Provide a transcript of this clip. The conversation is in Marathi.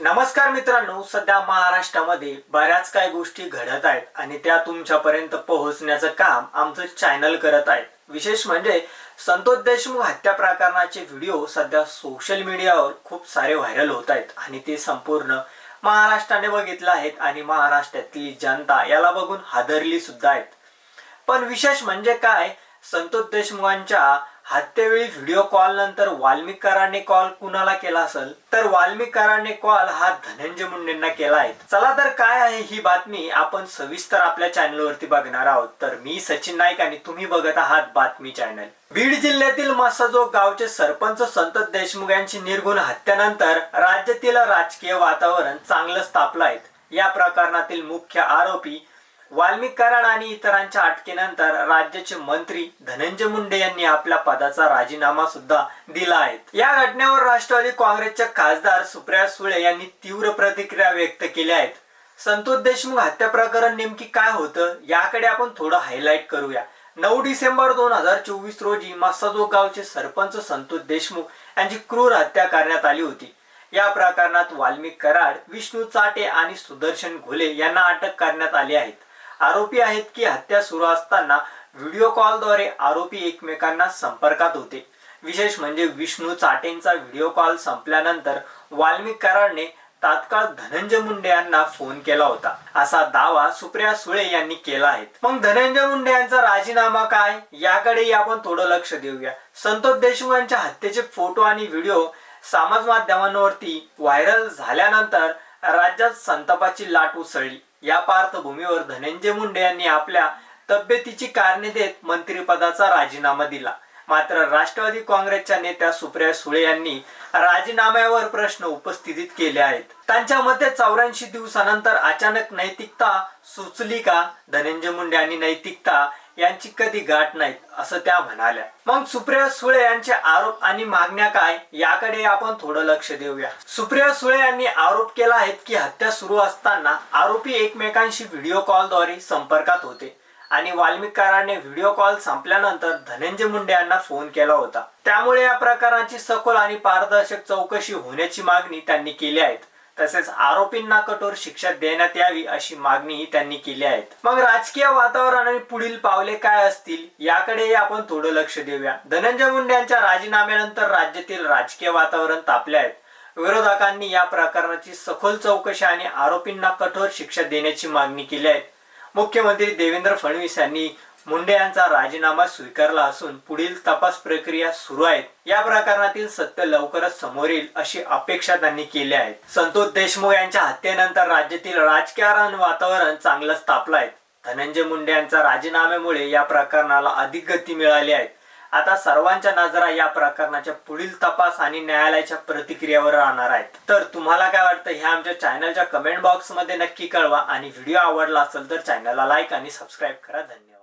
नमस्कार मित्रांनो सध्या महाराष्ट्रामध्ये बऱ्याच काही गोष्टी घडत आहेत आणि त्या तुमच्यापर्यंत पोहोचण्याचं काम आमचं चॅनल करत आहे विशेष म्हणजे संतोष देशमुख हत्या प्रकरणाचे व्हिडिओ सध्या सोशल मीडियावर खूप सारे व्हायरल होत आहेत आणि ते संपूर्ण महाराष्ट्राने बघितलं आहेत आणि महाराष्ट्रातली जनता याला बघून हादरली सुद्धा आहेत. पण विशेष म्हणजे काय संतोष देशमुखांच्या हत्येवेळी व्हिडिओ कॉल नंतर वाल्मिक कॉल कुणाला केला असेल? तर वाल्मिक कॉल हा धनंजय मुंडेंना केला आहे. चला तर काय आहे ही बातमी आपण सविस्तर आपल्या चॅनलवरती बघणार आहोत. तर मी सचिन नाईक आणि तुम्ही बघत आहात बातमी चॅनल बीड जिल्ह्यातील मसाजोग गावचे सरपंच संत देशमुख यांची निर्गुण हत्येनंतर राज्यातील राजकीय वातावरण चांगलंच तापलं आहे. या प्रकरणातील मुख्य आरोपी वाल्मिक कराड आणि इतरांच्या अटकेनंतर राज्याचे मंत्री धनंजय मुंडे यांनी आपल्या पदाचा राजीनामा सुद्धा दिला आहे. या घटनेवर राष्ट्रवादी काँग्रेसच्या खासदार सुप्रिया सुळे यांनी तीव्र प्रतिक्रिया व्यक्त केल्या आहेत. संतोष देशमुख हत्या प्रकरण नेमकी काय होतं याकडे आपण थोडं हायलाईट करूया. नऊ डिसेंबर दोन हजार चोवीस रोजी मसाजो गावचे सरपंच संतोष देशमुख यांची क्रूर हत्या करण्यात आली होती. या प्रकरणात वाल्मिक कराड विष्णू चाटे आणि सुदर्शन घोले यांना अटक करण्यात आली आहेत आरोपी आहेत की हत्या सुरू असताना व्हिडिओ कॉलद्वारे आरोपी एकमेकांना संपर्कात होते. विशेष म्हणजे विष्णू चाटेंचा व्हिडिओ कॉल संपल्यानंतर वाल्मिक कराडने तात्काळ धनंजय मुंडे यांना फोन केला होता. असा दावा सुप्रिया सुळे यांनी केला आहे. मग धनंजय मुंडे यांचा राजीनामा काय? याकडेही आपण थोडं लक्ष देऊया. संतोष देशमुख यांच्या हत्येचे फोटो आणि व्हिडिओ समाज माध्यमांवरती व्हायरल झाल्यानंतर राज्यात संतापाची लाट उसळली. या पार्श्वभूमीवर धनंजय मुंडे यांनी आपल्या तब्येतीची कारणे देत मंत्रिपदाचा राजीनामा दिला. मात्र राष्ट्रवादी काँग्रेसच्या नेत्या सुप्रिया सुळे यांनी राजीनाम्यावर प्रश्न उपस्थित केले आहेत. त्यांच्या मते चौऱ्याऐंशी दिवसानंतर अचानक नैतिकता सुचली का? धनंजय मुंडे आणि नैतिकता यांची कधी गाठ नाहीत असं त्या म्हणाल्या. मग सुप्रिया सुळे यांचे आरोप आणि मागण्या काय याकडे आपण थोडं लक्ष देऊया. सुप्रिया सुळे यांनी आरोप केला आहे की हत्या सुरू असताना आरोपी एकमेकांशी व्हिडिओ कॉलद्वारे संपर्कात होते. आणि वाल्मिकाराने व्हिडिओ कॉल संपल्यानंतर धनंजय मुंडे यांना फोन केला होता. त्यामुळे या प्रकाराची सखोल आणि पारदर्शक चौकशी होण्याची मागणी त्यांनी केली आहे. तसेच आरोपींना कठोर शिक्षा देण्यात यावी अशी मागणीही त्यांनी केली आहे. मग राजकीय वातावरण आणि पुढील पावले काय असतील याकडेही आपण थोडं लक्ष देऊया. धनंजय मुंडे यांच्या राजीनाम्यानंतर राज्यातील राजकीय वातावरण तापले आहेत विरोधकांनी या प्रकरणाची सखोल चौकशी आणि आरोपींना कठोर शिक्षा देण्याची मागणी केली आहे. मुख्यमंत्री देवेंद्र फडणवीस यांनी मुंडे यांचा राजीनामा स्वीकारला असून पुढील तपास प्रक्रिया सुरू आहेत. या प्रकरणातील सत्य लवकरच समोर येईल अशी अपेक्षा त्यांनी केली आहे. संतोष देशमुख यांच्या हत्येनंतर राज्यातील राजकारण वातावरण चांगलंच तापलं आहे धनंजय मुंडे यांच्या राजीनाम्यामुळे या प्रकरणाला अधिक गती मिळाली आहे. आता सर्वांच्या नजरा या प्रकरणाच्या पुढील तपास आणि न्यायालयाच्या प्रतिक्रियावर राहणार आहेत. तर तुम्हाला काय वाटतं हे आमच्या चॅनलच्या कमेंट बॉक्समध्ये नक्की कळवा आणि व्हिडिओ आवडला असेल तर चॅनलला लाईक आणि सबस्क्राईब करा. धन्यवाद.